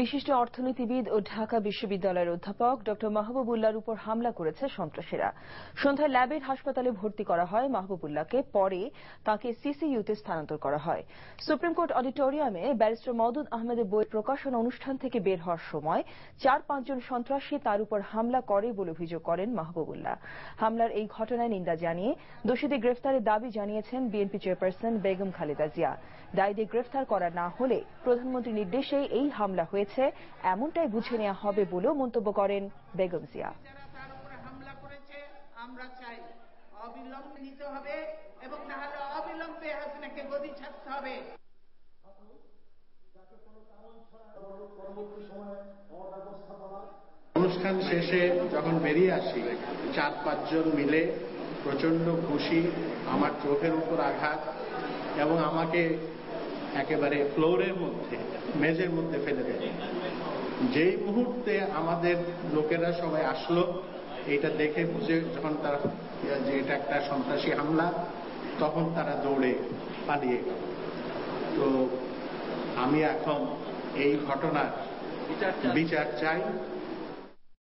বিশিষ্ট অর্থনীতিবিদ ও ঢাকা বিশ্ববিদ্যালয়ের অধ্যাপক ড মাহবুবুল্লাহর উপর হামলা করেছে সন্ত্রাসীরা। সন্ধ্যায় ল্যাবের হাসপাতালে ভর্তি করা হয় মাহবুবুল্লাহকে, পরে তাকে সিসিইউতে স্থানান্তর করা হয়। সুপ্রিম কোর্ট অডিটোরিয়ামে ব্যারিস্টার মওদুদ আহমেদের বই প্রকাশনা অনুষ্ঠান থেকে বের হওয়ার সময় চার পাঁচজন সন্ত্রাসী তার উপর হামলা করে বলে অভিযোগ করেন মাহবুবুল্লাহ। হামলার এই ঘটনায় নিন্দা জানিয়ে দোষীদের গ্রেফতারের দাবি জানিয়েছেন বিএনপি চেয়ারপারসন বেগম খালেদা জিয়া। দায়ীদের গ্রেফতার করা না হলে প্রধানমন্ত্রীর নির্দেশে এই হামলা হয়েছে এমনটাই বুঝে নেওয়া হবে বলেও মন্তব্য করেন বেগম জিয়া। তার উপরে হামলা করেছে আমরা চাই অবিলম্বে নিতে হবে এবং না হলে অবিলম্বে হাসিনাকে গদি ছাড়তে হবে। অনুষ্ঠান শেষে যখন বেরিয়ে আসি চার পাঁচজন মিলে প্রচণ্ড খুশি আমার চোখের উপর আঘাত এবং আমাকে একেবারে ফ্লোরের মধ্যে মেজের মধ্যে ফেলে দেয়। যেই মুহূর্তে আমাদের লোকেরা সবাই আসলো এটা দেখে বুঝে যখন তারা যে এটা একটা সন্ত্রাসী হামলা তখন তারা দৌড়ে পালিয়ে গেল। তো আমি এখন এই ঘটনার বিচার চাই।